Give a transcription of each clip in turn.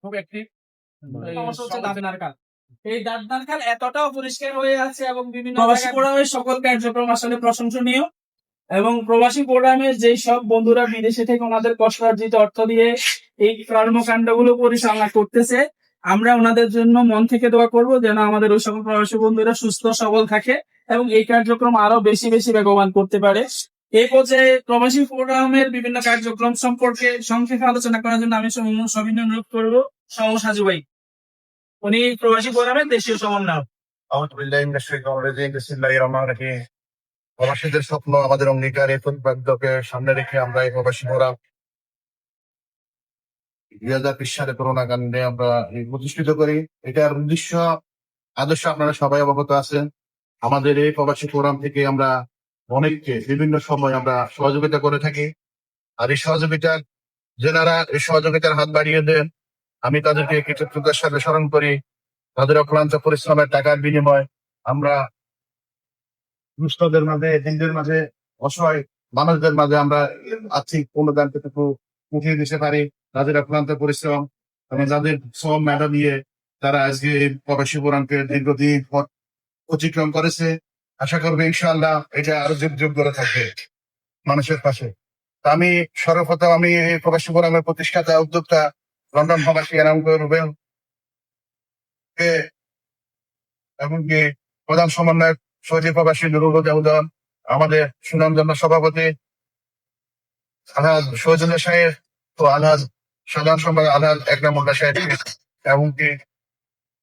খুব অ্যাক্টিভ সমস্যা হচ্ছে দাঁত নারকাল। এই দাঁত নারকাল এতটাও পরিষ্কার হয়ে আছে এবং বিভিন্ন প্রবাসী প্রোগ্রামের সকল কার্যক্রম আসলে প্রশংসনীয় এবং প্রবাসী প্রোগ্রামের যে সব বন্ধুরা বিদেশে থেকে ওনাদের কষ্টার্জিত অর্থ দিয়ে এই কর্মকাণ্ডগুলো পরিচালনা করতেছে আমরা ওনাদের জন্য মন থেকে দোয়া করব যেন আমাদের ওই সকল প্রবাসী বন্ধুরা সুস্থ সবল থাকে এবং এই কার্যক্রম আরও বেশি বেশি বেগবান করতে পারে। এই পর্যায়ে প্রবাসী ফোরামের বিভিন্ন কার্যক্রম সম্পর্কে সংক্ষেপে আলোচনা করার জন্য আমি সবিন- সবিনয় অনুরোধ করব। সহ সাজু ভাই, উনি প্রবাসী ফোরামের দেশীয় রহিম। প্রবাসীদের স্বপ্ন আমাদের অঙ্গীকার, এই সামনে রেখে আমরা এই প্রবাসী ফোরাম দুই হাজার বিশ সালে করোনা কাণ্ডে আমরা প্রতিষ্ঠিত করি। এটার উদ্দেশ্য, আদর্শ আপনারা সবাই অবগত আছেন। আমাদের এই প্রবাসী ফোরাম থেকে আমরা অনেককে বিভিন্ন সময় আমরা সহযোগিতা করে থাকি। আর এই সহযোগিতার যেনারা এই সহযোগিতার হাত বাড়িয়ে দেন। আমি তাদেরকে কৃতজ্ঞতার সাথে স্মরণ করি। তাদের অক্লান্ত পরিশ্রমের টাকার বিনিময় আমরা দুস্থদের মাঝে দিনদের মাঝে, অসহায় মানুষদের মাঝে আমরা আর্থিক অনুদানটুকু উঠিয়ে দিতে পারি। তাদের অক্লান্ত পরিশ্রম এবং যাদের শ্রম মেধা দিয়ে তারা আজকে এই প্রবাসী পুরাণকে দীর্ঘদিন অতিক্রম করেছে। আশা করব ইনশাআল্লাহ এটা আরও যুগ করে থাকবে মানুষের পাশে। আমি সর্বপ্রথম আমি প্রবাসী ফোরামের প্রতিষ্ঠাতা, উদ্যোক্তা, লন্ডন প্রবাসী এনাম রুবেল এমনকি প্রধান সমন্বয়ক সৌদি প্রবাসী নুরুল উদ্যান আমাদের সুনামজন্য সভাপতি আলহাজ সৌজন্য সাহেব ও আলহাজ সাধারণ সম্পাদক আলহাজ একরাম মোল্লা সাহেব। এমনকি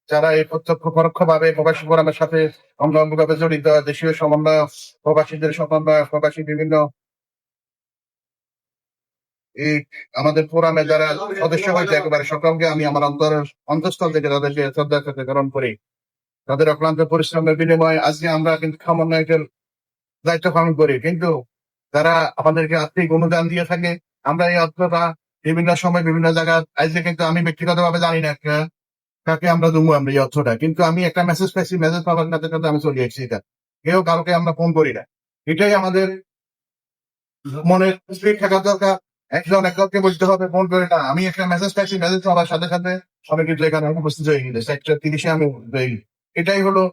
যারা এই প্রত্যক্ষ পরোক্ষ ভাবে প্রবাসী ফোরামের সাথে অঙ্গাঙ্গভাবে জড়িত, দেশীয় সমন্বয়, প্রবাসীদের সমন্বয়, প্রবাসী বিভিন্ন এই আমাদের ফোরামে যারা সদস্য হয়েছে একেবারে সকলকে আমি আমার অন্তর, অন্তঃস্থল থেকে তাদেরকে শ্রদ্ধার সাথে গ্রহণ করি। তাদের অক্লান্ত পরিশ্রমের বিনিময়ে আজকে আমরা কিন্তু সমন্বয়কের দায়িত্ব পালন করি। কিন্তু যারা আমাদেরকে আর্থিক অনুদান দিয়ে থাকে, আমরা এই অর্থটা বিভিন্ন সময় বিভিন্ন জায়গায়, আজকে কিন্তু আমি ব্যক্তিগতভাবে জানি না কাকে আমরা দেবো আমরা এই অর্থটা। কিন্তু আমি একটা মেসেজ পাইছি মেসেজ পাওয়ার সাথে সাথে আমি চলে এসেছি এটা। কেউ কাউকে আমরা ফোন করি না। এটাই আমাদের মনে স্থির থাকা দরকার। একজন একজনকে বলতে হবে ফোন করে না। আমি একটা মেসেজ পাইছি মেসেজ পাওয়ার সাথে সাথে আমি কিন্তু এখানে উপস্থিত হয়ে গেছে। সেক্টর তিরিশে আমি এটাই হলো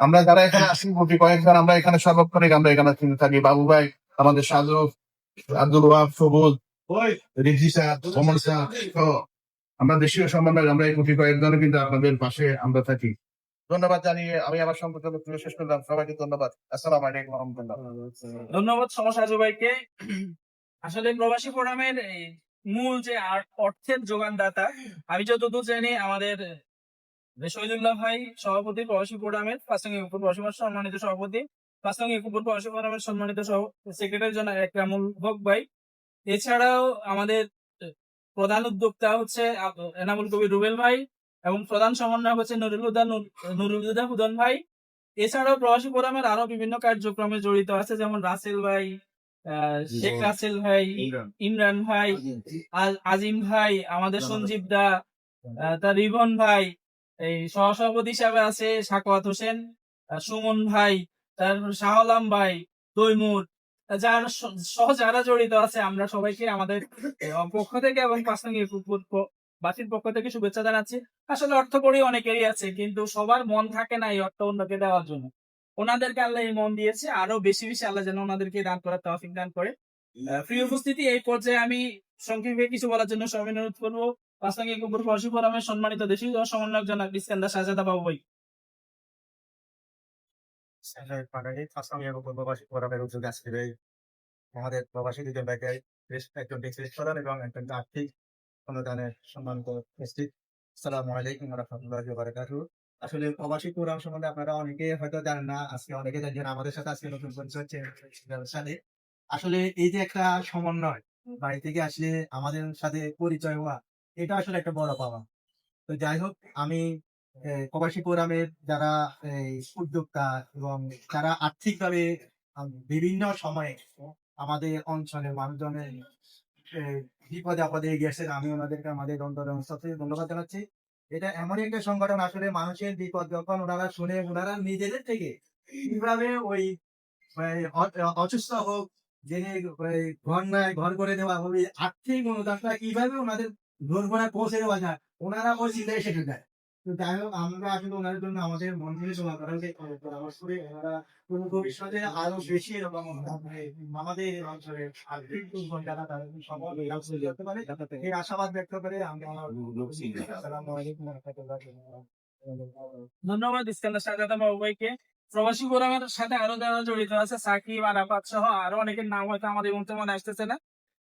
আমরা যারা এখানে আসি প্রতি কয়েকজন আমরা এখানে সর্বক্ষণিক আমরা এখানে চিন্তা থাকি। বাবু ভাই আমাদের সাজু আব্দুল ওয়াব সবুজ রিজিসা কমল শাহ সহ। আমরা দেশীয় সম্বন্ধে আমরা এই প্রতি কয়েকজন কিন্তু আপনাদের পাশে আমরা থাকি। ধন্যবাদ জানিয়ে আমি আমার সম্পর্কে বক্তব্য শেষ করলাম। সবাইকে ধন্যবাদ। আসসালাম আলাইকুম রহমতুল্লাহ। ধন্যবাদ সমসাজু ভাইকে আসলে প্রবাসী ফোরামের মূল যে অর্থের যোগানদাতা, আমি যতদূর জানি আমাদের শহীদুল্লাহ ভাই সভাপতি প্রবাসী ফোরামের প্রাসঙ্গিক উপর প্রবাসী সম্মানিত সভাপতি প্রাসঙ্গিক উপর প্রবাসী ফোরামের সম্মানিত সেক্রেটারি জনাব একরামুল হক ভাই। এছাড়াও আমাদের প্রধান উদ্যোক্তা হচ্ছে এনামুল কবির রুবেল ভাই এবং প্রধান সমন্বয়ক হচ্ছে নুরুল হুদা নুরুল হুদা হুদন ভাই। এছাড়াও প্রবাসী ফোরামের আরও বিভিন্ন কার্যক্রমে জড়িত আছে যেমন রাসেল ভাই আহ, শেখ রাসেল ভাই ইমরান। ভাই আজিম ভাই আমাদের সঞ্জীব দা তার রিবন ভাই এই সহসভাপতি হিসাবে আছে সাকওয়াত হোসেন সুমন ভাই তার শাহ আলম ভাই তৈমুর যারা সহ যারা জড়িত আছে, আমরা সবাইকে আমাদের পক্ষ থেকে এবং পক্ষ থেকে শুভেচ্ছা জানাচ্ছি। আসলে অর্থ করি অনেকেরই আছে, কিন্তু সবার মন থাকে না এই অর্থ অন্যকে দেওয়ার জন্য। ওনাদেরকে আল্লাহ এই মন দিয়েছে আরও বেশি বেশি আল্লাহ যেন ওনাদেরকে দান করার তৌফিক দান করে। প্রিয় উপস্থিতি, এই পর্যায়ে আমি সংক্ষেপে কিছু বলার জন্য সবাই অনুরোধ করব। প্রাসঙ্গিক উপর পরশু ফোরামের সম্মানিত দেশীয় সমন্বয়ক জনাব ইস্কান্দার শাহজাদা বাবু আসলে প্রবাসী সম্বন্ধে আপনারা অনেকে হয়তো জানেন না, আজকে অনেকে জানেন আমাদের সাথে আজকে নতুন পরিচয় হচ্ছে আসলে এই যে একটা সমন্বয়, বাড়ি থেকে আসলে আমাদের সাথে পরিচয় হওয়া, এটা আসলে একটা বড় পাওয়া। তো যাই হোক, আমি প্রবাসী ফোরামের যারা এই উদ্যোক্তা এবং যারা আর্থিকভাবে বিভিন্ন সময়ে আমাদের অঞ্চলের মানুষজনের বিপদে আপদে এসেছেন আমি ওনাদেরকে আমাদের অন্তরের ধন্যবাদ জানাচ্ছি। এটা এমন একটা সংগঠন আসলে মানুষের বিপদ যখন ওনারা শুনে, ওনারা নিজেদের থেকে কীভাবে ওই অসুস্থ হোক এই ঘর নাই, ঘর করে দেওয়া হবে, আর্থিক অনুদানটা কীভাবে ওনাদের ঘরে পৌঁছে দেওয়া যায়, ওনারা ওই চিন্তায় সেটা দেয় যাই হোক, আমরা আসলে ওনাদের জন্য আমাদের মন থেকে করা। ওনারা ভবিষ্যতে আরও বেশি এরকম আমাদের অঞ্চলে এই আশাবাদ ব্যক্ত করে ধন্যবাদ ইস্কান্দার সাজাদা বাবু ভাইকে প্রবাসী ফোরামের সাথে আরও যারা জড়িত আছে, সাকিব, আরাফাত সহ আরও অনেকের নাম হয়তো আমাদের মুহূর্তে মনে আসতেছে না।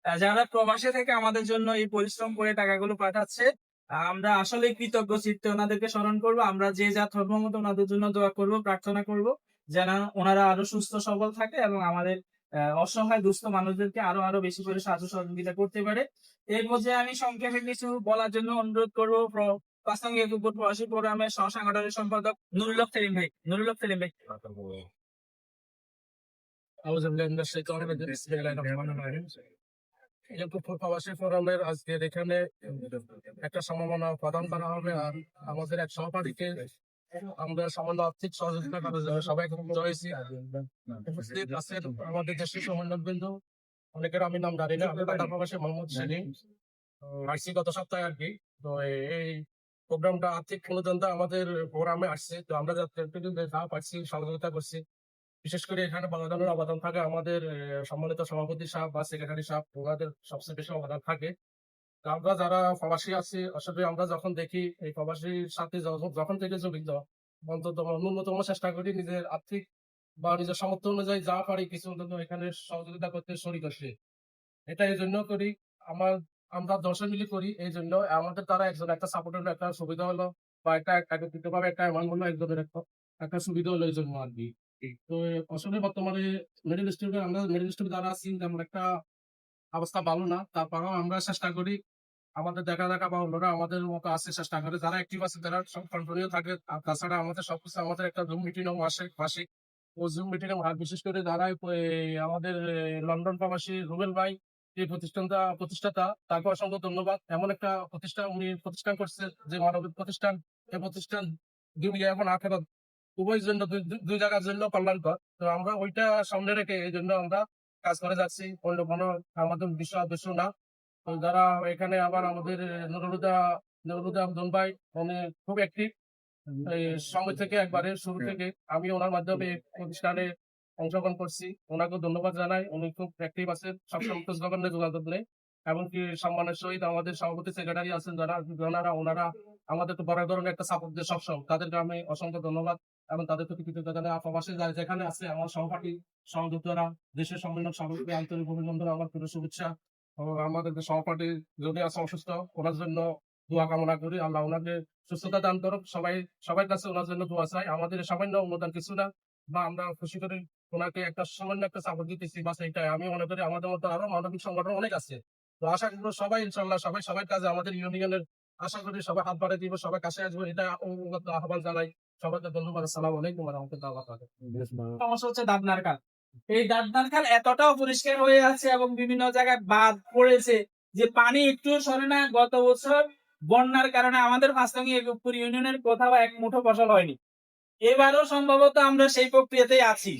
যারা প্রবাসী থেকে আমাদের জন্য এই পরিশ্রম করে টাকাগুলো পাঠাচ্ছে আমরা আসলে কৃতজ্ঞ, চিত্তে ওনাদেরকে স্মরণ করব। আমরা যে যা ধর্ম মতো ওনাদের জন্য দোয়া করব, প্রার্থনা করব, যেন ওনারা আরও সুস্থ, সবল থাকে এবং আমাদের অসহায়, দুস্থ মানুষদেরকে আরও আরও বেশি করে সাহায্য সহযোগিতা করতে পারে। এর মধ্যে আমি সংক্ষেপে কিছু বলার জন্য অনুরোধ করব। প্র- পাঁচসঙ্গে একবার প্রবাসী প্রোগ্রামের সহ সাংগঠনিক সম্পাদক নুরুল্লাহ সেলিম ভাই। নুরুল্লাহ সেলিম ভাই। প্রবাসী ফোরামের আজকের এখানে একটা প্রদান করা হবে। আর আমাদের এক সহপাঠীকে সামান্য আর্থিক সহযোগিতা করার সবাই হয়েছি উপস্থিত আছেন আমাদের দেশের সমন্বয় বিন্দু অনেকের আমি নাম জানি না, আমি ঢাকা প্রবাসী মোহাম্মদ সেলিম। আসছি গত সপ্তাহে আর কি। তো এই- প্রোগ্রামটা আর্থিক অনুদানটা আমাদের প্রোগ্রামে আসছে। তো আমরা যাতে যা পাচ্ছি সহযোগিতা করছি। বিশেষ করে এখানে বাংলাদেশের অবদান থাকে। আমাদের সম্মানিত সভাপতি সাহেব বা সেক্রেটারি সাহেব, ওনাদের সবচেয়ে বেশি অবদান থাকে। আমরা যারা প্রবাসী আছি, আসলে আমরা যখন দেখি এই প্রবাসীর সাথে যখন থেকে জড়িত অন্তত ন্যূনতম চেষ্টা করি নিজের আর্থিক বা নিজের সামর্থ্য অনুযায়ী যা পারি কিছু অন্তত এখানে সহযোগিতা করতে শরীর আসে এটা এই জন্য করি, আমার, আমরা দর্শন মিলি করি এই জন্য আমাদের তারা একজন একটা সাপোর্টের একটা সুবিধা হলো বা একটা একত্রিত ভাবে একটা অ্যামাউন্ট হলো, একজনের একটা একটা সুবিধা হলো এই জন্য আর কি। একটা অবস্থা ভালো না। তারপরেও আমরা চেষ্টা করি, আমাদের দেখা দেখা বা অন্যরা আমাদের মতো চেষ্টা করে। যারা অ্যাক্টিভ আছে, তারা সব থাকে। আর তাছাড়া আমাদের সবকিছু, আমাদের একটা জুম মিটিংও আসে ও জুম মিটিং বিশেষ করে যারা আমাদের লন্ডন প্রবাসী রুবেল ভাই, এই প্রতিষ্ঠানটা, প্রতিষ্ঠাতা তাকে অসংখ্য ধন্যবাদ। এমন একটা প্রতিষ্ঠান উনি প্রতিষ্ঠান করছে, যে মানবিক প্রতিষ্ঠান। এই প্রতিষ্ঠান দুনিয়া এখন আখেরাত উভয়ের জন্য দুই- জায়গার জন্য কল্যাণকর তো আমরা ওইটা সামনে রেখে এই জন্য আমরা কাজ করে যাচ্ছি। অন্য কোনো আমাদের বিষয় উদ্দেশ্য না। যারা এখানে আবার আমাদের নুরুদা নুরুদা আব্দুল ভাই উনি খুব অ্যাক্টিভ এই সময় থেকে একবারে শুরু থেকে আমি ওনার মাধ্যমে প্রতিষ্ঠানে অংশগ্রহণ করছি। ওনাকে ধন্যবাদ জানাই। উনি খুব অ্যাক্টিভ আছেন। সবসময় খোঁজ খবর যোগাযোগ নেই। এমনকি সম্মানের সহিত আমাদের সভাপতি সেক্রেটারি আছেন যারা ওনারা ওনারা আমাদের তো বড় ধরনের একটা সাপোর্ট দিয়ে সবসময়। তাদেরকে আমি অসংখ্য ধন্যবাদ। এবং তাদের প্রতি কৃতজ্ঞতা জানাই। যা- যেখানে আছে, আমার সহপাঠী সহযোদ্ধারা দেশের সম্মেলন সভাপতি আন্তরিক অভিনন্দন আমার প্রিয় শুভেচ্ছা। আমাদের সহপাঠী যদি আছে অসুস্থ, ওনার জন্য দোয়া কামনা করি। আল্লাহ ওনাকে সুস্থতা দান করুক। সবাই, সবার কাছে ওনার জন্য দোয়া চাই। আমাদের সামান্য অনুদান কিছু না, বা আমরা খুশি করে ওনাকে একটা সামান্য একটা সাপোর্ট দিতেছি, বা সেইটাই। আমি মনে করি আমাদের মতো আরও মানবিক সংগঠন অনেক আছে। তো আশা করব সবাই ইনশাল্লাহ সবাই সবার কাজে আমাদের ইউনিয়নের, আশা করি সবাই হাত বাড়িয়ে দিব সবাই কাছে আসব। এটা আহ্বান জানাই। সবাইকে ধন্যবাদ আসসালামু আলাইকুম রহমতুল্লাহ সমস্যা হচ্ছে এই দাবনার খাল এতটাও পরিষ্কার হয়ে আছে এবং বিভিন্ন জায়গায় বাদ পড়েছে যে পানি একটু সরে না। গত বছর বন্যার কারণে আমাদের একপুর ইউনিয়নের কোথাও এক মুঠো ফসল হয়নি। এবারও সম্ভবত আমরা সেই প্রক্রিয়াতেই আছি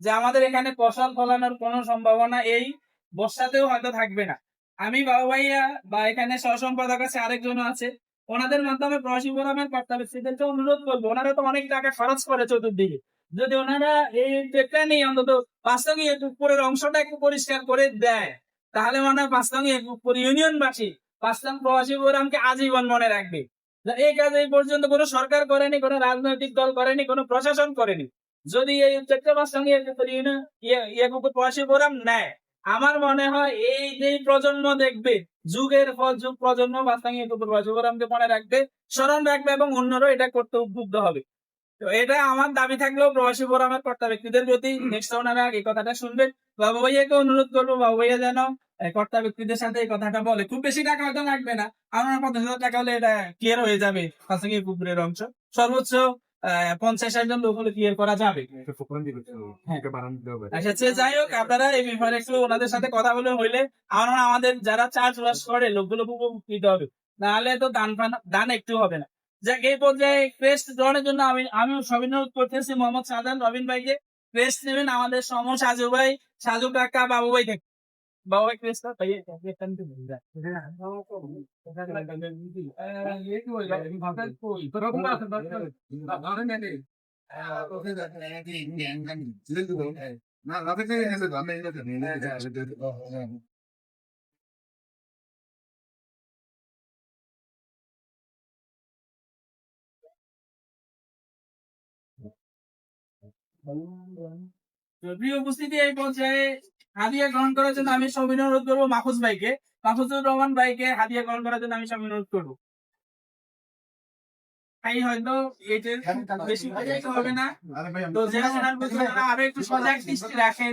যে আমাদের এখানে ফসল ফলানোর কোনো সম্ভাবনা এই বর্ষাতেও হয়তো থাকবে না। আমি বাবা ভাইয়া বা এখানে সহসম্পাদক আছে আরেকজন আছে। ওনাদের মাধ্যমে প্রবাসী ফোরামের কর্তাব্যক্তিদেরকে অনুরোধ করব। ওনারা তো অনেক টাকা খরচ করে চতুর্দিকে। যদি ওনারা এই উদ্যোগটা নিয়ে অন্তত পাঁচটঙ্গি উপরের অংশটা একটু পরিষ্কার করে দেয়, তাহলে হয় পাঁচটঙ্গি উপর ইউনিয়নবাসী পাঁচটং প্রবাসী ফোরামকে আজীবন মনে রাখবে। এই কাজ এই পর্যন্ত কোনো সরকার করেনি, কোনো রাজনৈতিক দল করেনি, কোনো প্রশাসন করেনি। যদি এই উদ্যোগটা পাঁচটঙ্গি উপর ইউনিয়ন ইয়ে উপর প্রবাসী ফোরাম নেয় আমার মনে হয় এই যে প্রজন্ম দেখবে, যুগের পর যুগ প্রজন্ম উপর মনে রাখবে, স্মরণ রাখবে এবং অন্যরাও এটা করতে উদ্বুদ্ধ হবে। তো এটা আমার দাবি থাকলেও প্রবাসী ফোরামের কর্তা ব্যক্তিদের প্রতি নেক্সট ওনারা এই কথাটা শুনবেন। বাবু ভাইয়াকে অনুরোধ করব, বাবু ভাইয়া যেন কর্তা ব্যক্তিদের সাথে এই কথাটা বলে। খুব বেশি টাকা হয়তো লাগবে না। আমার পঞ্চাশ হাজার টাকা হলে এটা ক্লিয়ার হয়ে যাবে। পাঁচঙ্গি পুকুরের অংশ। সর্বোচ্চ পঞ্চাশ ষাট জন লোক হলে ক্লিয়ার করা যাবে। আচ্ছা যাই হোক আপনারা এই ব্যাপারে একটু ওনাদের সাথে কথা বলে হইলে আমরা আমাদের যারা চাষ বাস করে লোকগুলো উপকৃত হবে। নাহলে তো দান ফান- দান একটু হবে না। যাক এই পর্যায়ে ক্রেস্ট গ্রহণের জন্য আমি আমিও সবিনোদ করতেছি মোহাম্মদ সাজান রবিন ভাইকে। ক্রেস্ট নেবেন আমাদের সম সাজু ভাই সাজু কাকা বাবু ভাই থেকে Bawa Chris na tayo, kasi tanto mo na. Oo ko. Kasi nagandang hindi. Eh, yun ko, yung bakal ko. Pero kung bakal ba? Bakal na din. Ah, ko sa na hindi hindi ang kan. Sila ko. Na lapit na sa dami na din. Na sa dito. Oh, oh. Jadi, mesti dia yang kau cari. হাদিয়া গ্রহণ করার জন্য আমি সব অনুরোধ করব মাহফুজ ভাইকে। মাহফুজুর রহমান ভাইকে হাদিয়া গ্রহণ করার জন্য আমি সব অনুরোধ করব। তাই হয়তো এটার বেশি বোঝাইতে হবে না। তো যারা শোনার বুঝবে আরও একটু সজাগ দৃষ্টি রাখেন।